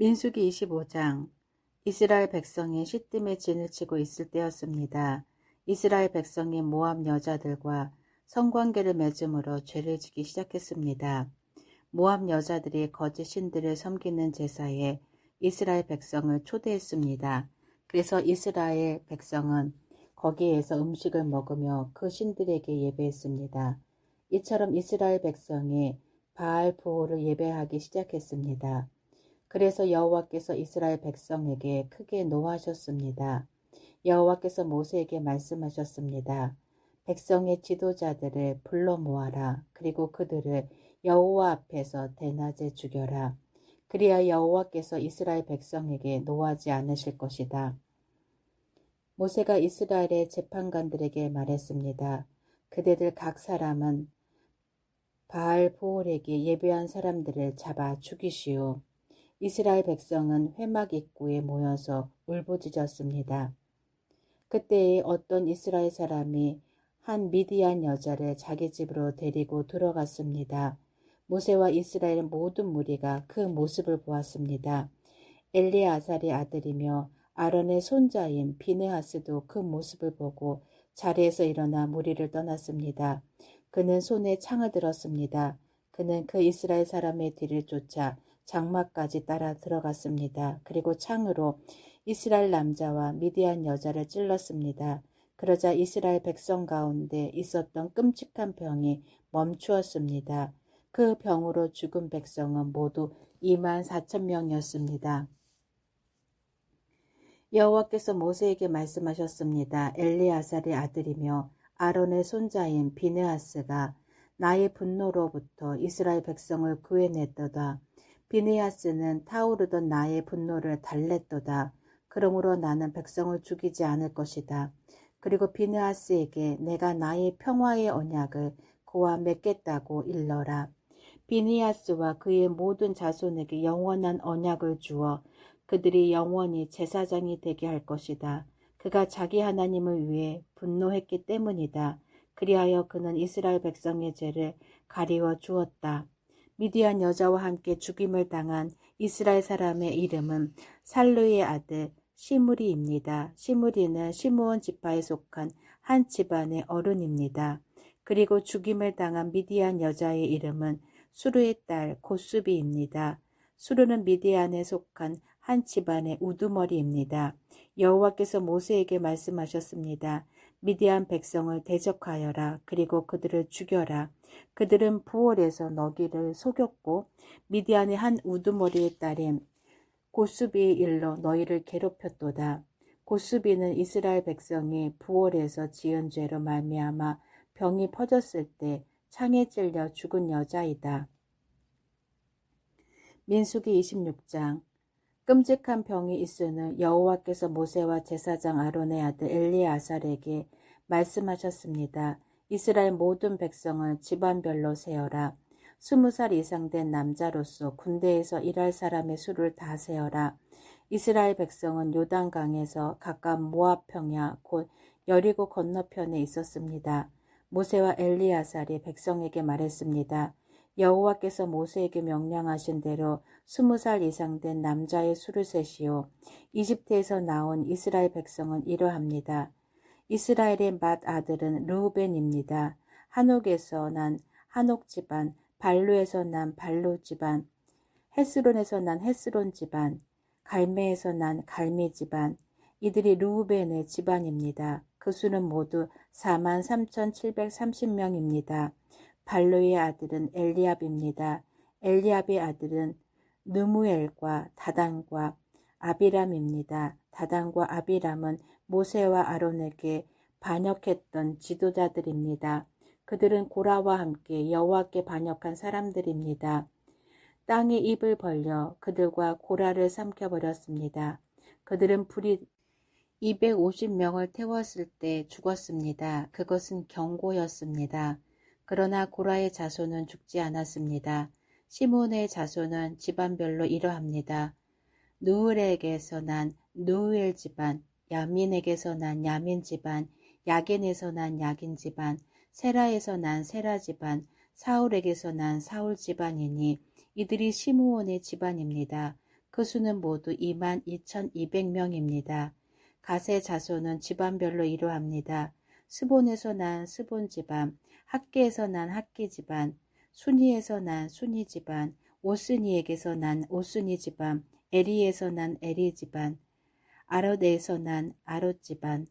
민수기 25장 이스라엘 백성이 시뜸에 진을 치고 있을 때였습니다. 이스라엘 백성이 모압 여자들과 성관계를 맺음으로 죄를 지기 시작했습니다. 모압 여자들이 거짓 신들을 섬기는 제사에 이스라엘 백성을 초대했습니다. 그래서 이스라엘 백성은 거기에서 음식을 먹으며 그 신들에게 예배했습니다. 이처럼 이스라엘 백성이 바알 부호를 예배하기 시작했습니다. 그래서 여호와께서 이스라엘 백성에게 크게 노하셨습니다. 여호와께서 모세에게 말씀하셨습니다. 백성의 지도자들을 불러 모아라. 그리고 그들을 여호와 앞에서 대낮에 죽여라. 그리하 여호와께서 이스라엘 백성에게 노하지 않으실 것이다. 모세가 이스라엘의 재판관들에게 말했습니다. 그대들 각 사람은 바알 보홀에게 예배한 사람들을 잡아 죽이시오. 이스라엘 백성은 회막 입구에 모여서 울부짖었습니다. 그때에 어떤 이스라엘 사람이 한 미디안 여자를 자기 집으로 데리고 들어갔습니다. 모세와 이스라엘 모든 무리가 그 모습을 보았습니다. 엘리아살의 아들이며 아론의 손자인 비느하스도 그 모습을 보고 자리에서 일어나 무리를 떠났습니다. 그는 손에 창을 들었습니다. 그는 그 이스라엘 사람의 뒤를 쫓아 장막까지 따라 들어갔습니다. 그리고 창으로 이스라엘 남자와 미디안 여자를 찔렀습니다. 그러자 이스라엘 백성 가운데 있었던 끔찍한 병이 멈추었습니다. 그 병으로 죽은 백성은 모두 2만 4천 명이었습니다. 여호와께서 모세에게 말씀하셨습니다. 엘리아살의 아들이며 아론의 손자인 비네하스가 나의 분노로부터 이스라엘 백성을 구해냈도다. 비네하스는 타오르던 나의 분노를 달랬도다. 그러므로 나는 백성을 죽이지 않을 것이다. 그리고 비네하스에게 내가 나의 평화의 언약을 그와 맺겠다고 일러라. 비니아스와 그의 모든 자손에게 영원한 언약을 주어 그들이 영원히 제사장이 되게 할 것이다. 그가 자기 하나님을 위해 분노했기 때문이다. 그리하여 그는 이스라엘 백성의 죄를 가리워 주었다. 미디안 여자와 함께 죽임을 당한 이스라엘 사람의 이름은 살루의 아들 시무리입니다. 시무리는 시므온 지파에 속한 한 집안의 어른입니다. 그리고 죽임을 당한 미디안 여자의 이름은 수르의 딸 고수비입니다. 수르는 미디안에 속한 한 집안의 우두머리입니다. 여호와께서 모세에게 말씀하셨습니다. 미디안 백성을 대적하여라. 그리고 그들을 죽여라. 그들은 부월에서 너기를 속였고 미디안의 한 우두머리의 딸인 고수비의 일로 너희를 괴롭혔도다. 고수비는 이스라엘 백성이 부월에서 지은 죄로 말미암아 병이 퍼졌을 때 창에 찔려 죽은 여자이다. 민수기 26장 끔찍한 병이 있으는 여호와께서 모세와 제사장 아론의 아들 엘리아살에게 말씀하셨습니다. 이스라엘 모든 백성을 집안별로 세어라. 스무 살 이상 된 남자로서 군대에서 일할 사람의 수를 다 세어라. 이스라엘 백성은 요단강에서 가까운 모압 평야 곧 여리고 건너편에 있었습니다. 모세와 엘리아살이 백성에게 말했습니다. 여호와께서 모세에게 명령하신 대로 스무 살 이상 된 남자의 수를 세시오. 이집트에서 나온 이스라엘 백성은 이러합니다. 이스라엘의 맏 아들은 르우벤입니다. 한옥에서 난 한옥 집안, 발루에서 난 발루 집안, 헤스론에서 난 헤스론 집안, 갈메에서 난 갈메 집안. 이들이 르우벤의 집안입니다. 그 수는 모두 4만 3,730명입니다. 발로의 아들은 엘리압입니다. 엘리압의 아들은 느무엘과 다단과 아비람입니다. 다단과 아비람은 모세와 아론에게 반역했던 지도자들입니다. 그들은 고라와 함께 여호와께 반역한 사람들입니다. 땅이 입을 벌려 그들과 고라를 삼켜버렸습니다. 그들은 불이 250명을 태웠을 때 죽었습니다. 그것은 경고였습니다. 그러나 고라의 자손은 죽지 않았습니다. 시몬의 자손은 집안별로 이러합니다. 누울에게서 난 누엘 집안, 야민에게서 난 야민 집안, 야겐에서 난 야긴 집안, 세라에서 난 세라 집안, 사울에게서 난 사울 집안이니 이들이 시므온의 집안입니다. 그 수는 모두 22,200명입니다. 가세 자손은 집안별로 이러합니다. 스본에서 난 스본 집안, 학계에서 난 학계 집안, 순이에서 난 순이 집안, 오스니에게서 난 오스니 집안, 에리에서 난 에리 집안, 아롯에서 난 아롯 집안,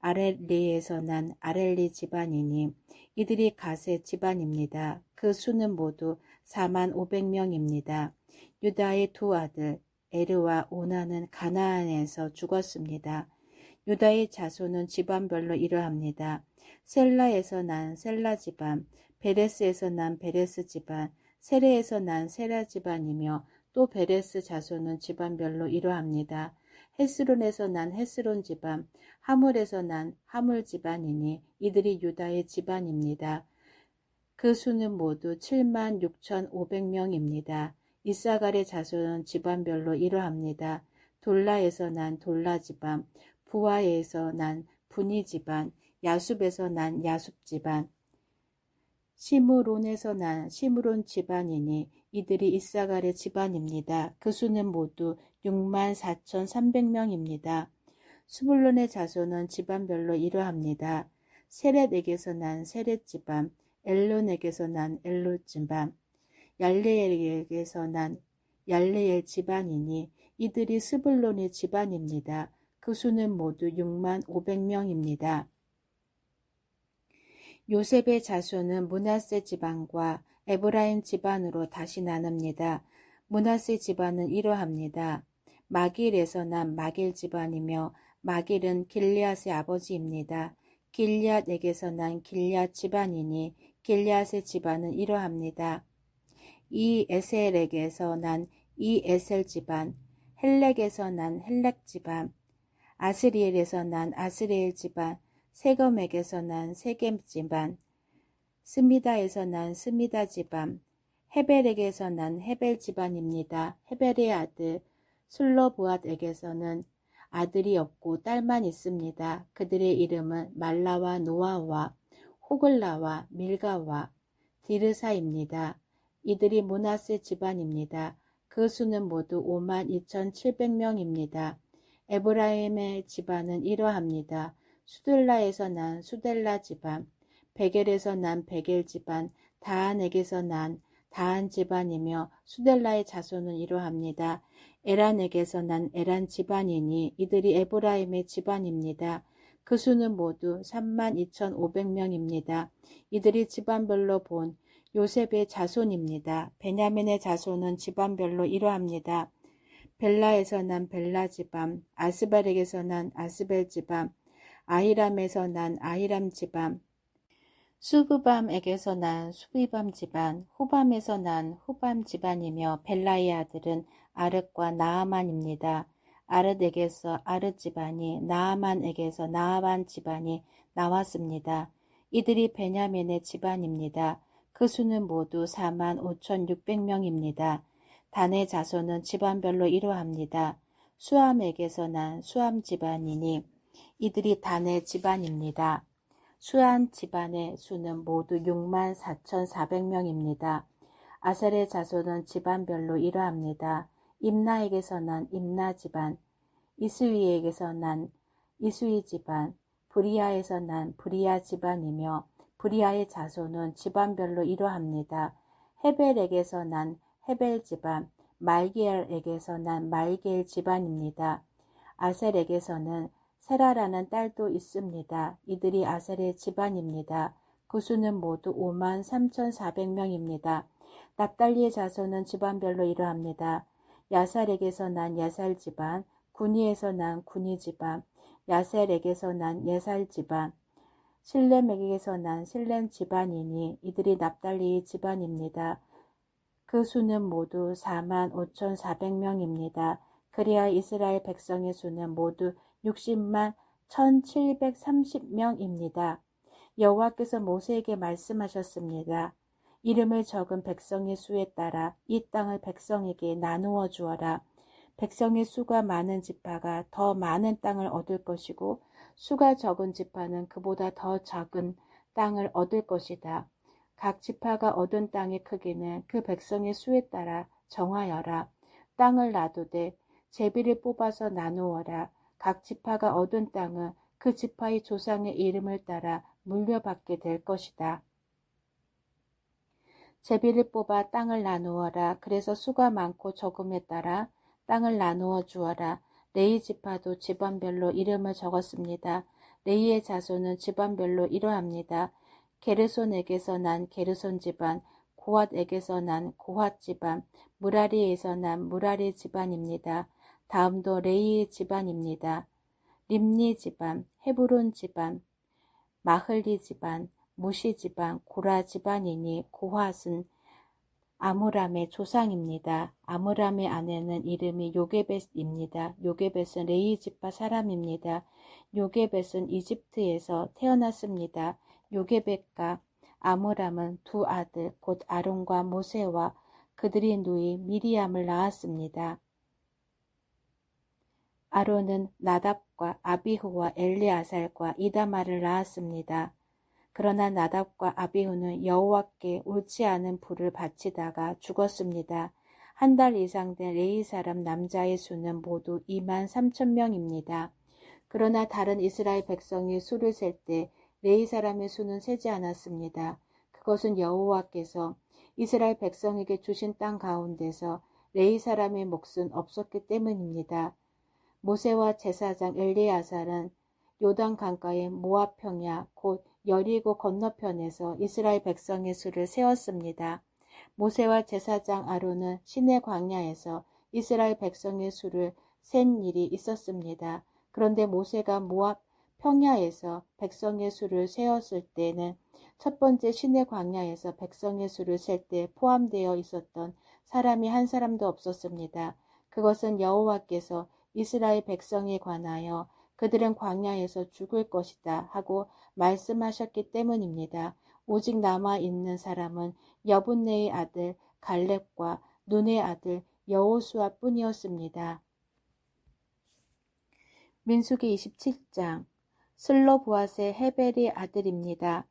아렐리에서 난 아렐리 집안이니 이들이 가세 집안입니다. 그 수는 모두 4만 500명입니다. 유다의 두 아들 에르와 오나는 가나안에서 죽었습니다. 유다의 자손은 집안별로 이러합니다. 셀라에서 난 셀라 집안, 베레스에서 난 베레스 집안, 세레에서 난 세라 집안이며 또 베레스 자손은 집안별로 이러합니다. 헤스론에서 난 헤스론 집안, 하물에서 난 하물 집안이니 이들이 유다의 집안입니다. 그 수는 모두 7만 6천5백명입니다 이사갈의 자손은 집안별로 이러합니다. 돌라에서 난 돌라 집안, 부하에서 난 분이 집안, 야숲에서 난 야숲 집안, 시므론에서 난 시므론 집안이니 이들이 이사갈의 집안입니다. 그 수는 모두 6만 4천3백명입니다 수불론의 자손은 집안별로 이러합니다. 세렛에게서 난 세렛 집안, 엘론에게서 난 엘롯 집안, 얄레엘에게서 난 얄레엘 집안이니 이들이 스불론의 집안입니다. 그 수는 모두 6만 500명입니다. 요셉의 자손은 문하세 집안과 에브라임 집안으로 다시 나눕니다. 문하세 집안은 이러합니다. 마길에서 난 마길 집안이며 마길은 길리앗의 아버지입니다. 길리앗에게서 난 길리앗 집안이니 길리앗의 집안은 이러합니다. 이 에셀에게서 난 이 에셀 집안, 헬렉에서 난 헬렉 집안, 아스리엘에서 난 아스리엘 집안, 세검에게서 난 세겜 집안, 스미다에서 난 스미다 집안, 헤벨에게서 난 헤벨 집안입니다. 헤벨의 아들 슬로브앗에게서는 아들이 없고 딸만 있습니다. 그들의 이름은 말라와 노아와 호글라와 밀가와 디르사입니다. 이들이 문하세 집안입니다. 그 수는 모두 5만 2,700명입니다. 에브라임의 집안은 이러합니다. 수들라에서 난 수델라 집안, 베겔에서 난 베겔 집안, 다한에게서 난 다한 집안이며 수델라의 자손은 이러합니다. 에란에게서 난 에란 집안이니 이들이 에브라임의 집안입니다. 그 수는 모두 3만 2,500명입니다. 이들이 집안별로 본 요셉의 자손입니다. 베냐민의 자손은 집안별로 이러합니다. 벨라에서 난 벨라 집안, 아스발에게서 난 아스벨 집안, 아히람에서 난 아히람 집안, 수브밤에게서 난 수비밤 집안, 후밤에서 난 후밤 집안이며 벨라의 아들은 아르과 나아만입니다. 아르에게서 아르 집안이 나아만에게서 나아만 집안이 나왔습니다. 이들이 베냐민의 집안입니다. 그 수는 모두 4만 5천6백명입니다 단의 자손은 집안별로 이러합니다. 수암에게서 난 수암 집안이니 이들이 단의 집안입니다. 수암 집안의 수는 모두 6만 4천4백명입니다 아셀의 자손은 집안별로 이러합니다. 임나에게서 난 임나 집안, 이스위에게서 난 이스위 집안, 브리아에서 난 브리아 집안이며 브리아의 자손은 집안별로 이러합니다. 헤벨에게서 난 헤벨 집안, 말기엘에게서 난 말기엘 집안입니다. 아셀에게서는 세라라는 딸도 있습니다. 이들이 아셀의 집안입니다. 그 수는 모두 5만 3천4백명입니다 납달리의 자손은 집안별로 이러합니다. 야살에게서 난 야살 집안, 군이에서 난 군이 집안, 야셀에게서 난 예살 집안, 실렘에게서 난 실렘 집안이니 이들이 납달리 집안입니다. 그 수는 모두 4만 5천4백명입니다. 그리하 이스라엘 백성의 수는 모두 60만 1730명입니다. 여호와께서 모세에게 말씀하셨습니다. 이름을 적은 백성의 수에 따라 이 땅을 백성에게 나누어 주어라. 백성의 수가 많은 지파가 더 많은 땅을 얻을 것이고 수가 적은 지파는 그보다 더 작은 땅을 얻을 것이다. 각 지파가 얻은 땅의 크기는 그 백성의 수에 따라 정하여라. 땅을 놔두되 제비를 뽑아서 나누어라. 각 지파가 얻은 땅은 그 지파의 조상의 이름을 따라 물려받게 될 것이다. 제비를 뽑아 땅을 나누어라. 그래서 수가 많고 적음에 따라 땅을 나누어 주어라. 레이 지파도 집안별로 이름을 적었습니다. 레이의 자손은 집안별로 이러합니다. 게르손에게서 난 게르손 집안, 고핫에게서 난 고핫 집안, 무라리에서 난 무라리 집안입니다. 다음도 레이의 집안입니다. 림니 집안, 헤브론 집안, 마흘리 집안, 무시 집안, 고라 집안이니 고핫은 아므람의 조상입니다. 아므람의 아내는 이름이 요게벳입니다. 요게벳은 레이 지파 사람입니다. 요게벳은 이집트에서 태어났습니다. 요게벳과 아므람은 두 아들 곧 아론과 모세와 그들의 누이 미리암을 낳았습니다. 아론은 나답과 아비후와 엘리아살과 이다마를 낳았습니다. 그러나 나답과 아비후는 여호와께 옳지 않은 불을 바치다가 죽었습니다. 한 달 이상 된 레이 사람 남자의 수는 모두 2만 3천 명입니다. 그러나 다른 이스라엘 백성이 수를 셀 때 레이 사람의 수는 세지 않았습니다. 그것은 여호와께서 이스라엘 백성에게 주신 땅 가운데서 레이 사람의 몫은 없었기 때문입니다. 모세와 제사장 엘리야살은 요단 강가의 모압 평야 곧 여리고 건너편에서 이스라엘 백성의 수를 세웠습니다. 모세와 제사장 아론은 시내 광야에서 이스라엘 백성의 수를 센 일이 있었습니다. 그런데 모세가 모압 평야에서 백성의 수를 세웠을 때는 첫 번째 시내 광야에서 백성의 수를 셀 때 포함되어 있었던 사람이 한 사람도 없었습니다. 그것은 여호와께서 이스라엘 백성에 관하여 그들은 광야에서 죽을 것이다 하고 말씀하셨기 때문입니다. 오직 남아 있는 사람은 여분네의 아들 갈렙과 눈의 아들 여호수아 뿐이었습니다. 민수기 27장 슬로부앗의 헤벨이 아들입니다.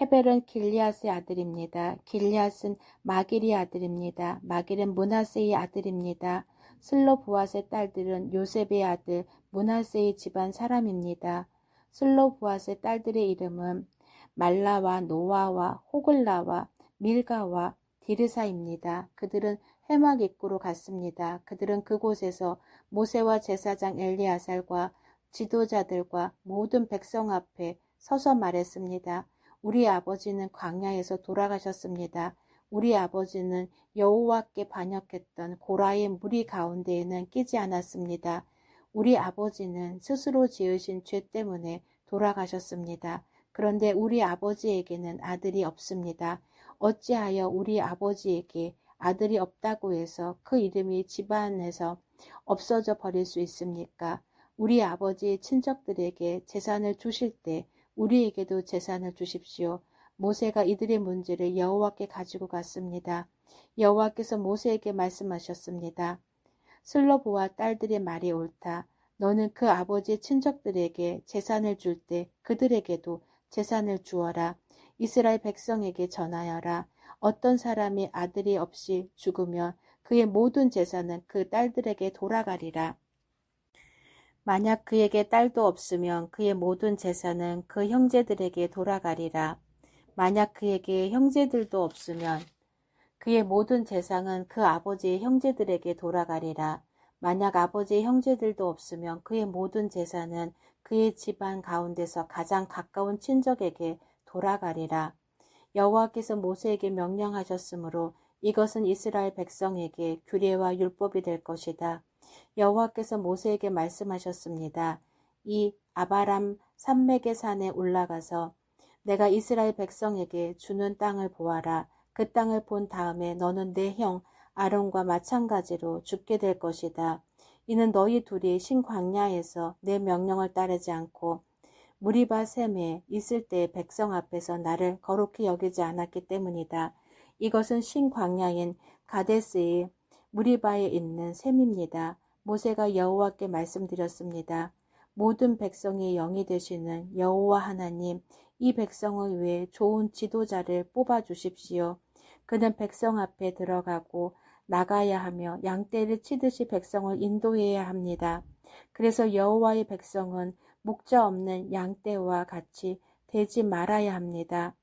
헤벨은 길리앗의 아들입니다. 길리앗은 마길의 아들입니다. 마길은 문하세의 아들입니다. 슬로부앗의 딸들은 요셉의 아들 문하세의 집안 사람입니다. 슬로부앗의 딸들의 이름은 말라와 노아와 호글라와 밀가와 디르사입니다. 그들은 해막 입구로 갔습니다. 그들은 그곳에서 모세와 제사장 엘리아살과 지도자들과 모든 백성 앞에 서서 말했습니다. 우리 아버지는 광야에서 돌아가셨습니다. 우리 아버지는 여호와께 반역했던 고라의 무리 가운데에는 끼지 않았습니다. 우리 아버지는 스스로 지으신 죄 때문에 돌아가셨습니다. 그런데 우리 아버지에게는 아들이 없습니다. 어찌하여 우리 아버지에게 아들이 없다고 해서 그 이름이 집안에서 없어져 버릴 수 있습니까? 우리 아버지의 친척들에게 재산을 주실 때 우리에게도 재산을 주십시오. 모세가 이들의 문제를 여호와께 가지고 갔습니다. 여호와께서 모세에게 말씀하셨습니다. 슬로보와 딸들의 말이 옳다. 너는 그 아버지의 친척들에게 재산을 줄 때 그들에게도 재산을 주어라. 이스라엘 백성에게 전하여라. 어떤 사람이 아들이 없이 죽으면 그의 모든 재산은 그 딸들에게 돌아가리라. 만약 그에게 딸도 없으면 그의 모든 재산은 그 형제들에게 돌아가리라. 만약 그에게 형제들도 없으면 그의 모든 재산은 그 아버지의 형제들에게 돌아가리라. 만약 아버지의 형제들도 없으면 그의 모든 재산은 그의 집안 가운데서 가장 가까운 친족에게 돌아가리라. 여호와께서 모세에게 명령하셨으므로 이것은 이스라엘 백성에게 규례와 율법이 될 것이다. 여호와께서 모세에게 말씀하셨습니다. 이 아바람 산맥의 산에 올라가서 내가 이스라엘 백성에게 주는 땅을 보아라. 그 땅을 본 다음에 너는 내 형 아론과 마찬가지로 죽게 될 것이다. 이는 너희 둘이 신광야에서 내 명령을 따르지 않고 무리바 셈에 있을 때 백성 앞에서 나를 거룩히 여기지 않았기 때문이다. 이것은 신광야인 가데스의 무리바에 있는 셈입니다. 모세가 여호와께 말씀드렸습니다. 모든 백성이 영이 되시는 여호와 하나님, 이 백성을 위해 좋은 지도자를 뽑아 주십시오. 그는 백성 앞에 들어가고 나가야 하며 양떼를 치듯이 백성을 인도해야 합니다. 그래서 여호와의 백성은 목자 없는 양떼와 같이 되지 말아야 합니다.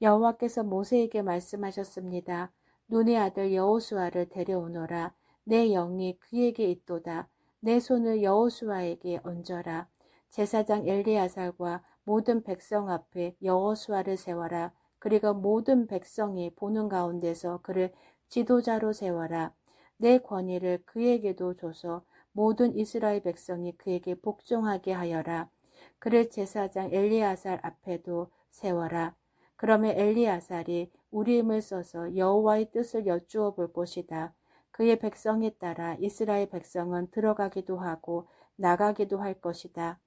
여호와께서 모세에게 말씀하셨습니다. 눈의 아들 여호수아를 데려오너라. 내 영이 그에게 있도다. 내 손을 여호수아에게 얹어라. 제사장 엘리야살과 모든 백성 앞에 여호수아를 세워라. 그리고 모든 백성이 보는 가운데서 그를 지도자로 세워라. 내 권위를 그에게도 줘서 모든 이스라엘 백성이 그에게 복종하게 하여라. 그를 제사장 엘리야살 앞에도 세워라. 그러면 엘리야살이 우리임을 써서 여호와의 뜻을 여쭈어 볼 것이다. 그의 백성에 따라 이스라엘 백성은 들어가기도 하고 나가기도 할 것이다.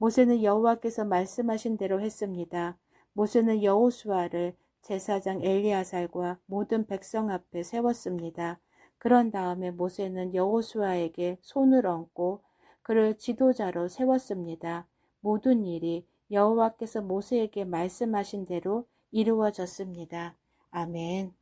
모세는 여호와께서 말씀하신 대로 했습니다. 모세는 여호수아를 제사장 엘리야살과 모든 백성 앞에 세웠습니다. 그런 다음에 모세는 여호수아에게 손을 얹고 그를 지도자로 세웠습니다. 모든 일이 여호와께서 모세에게 말씀하신 대로 이루어졌습니다. 아멘.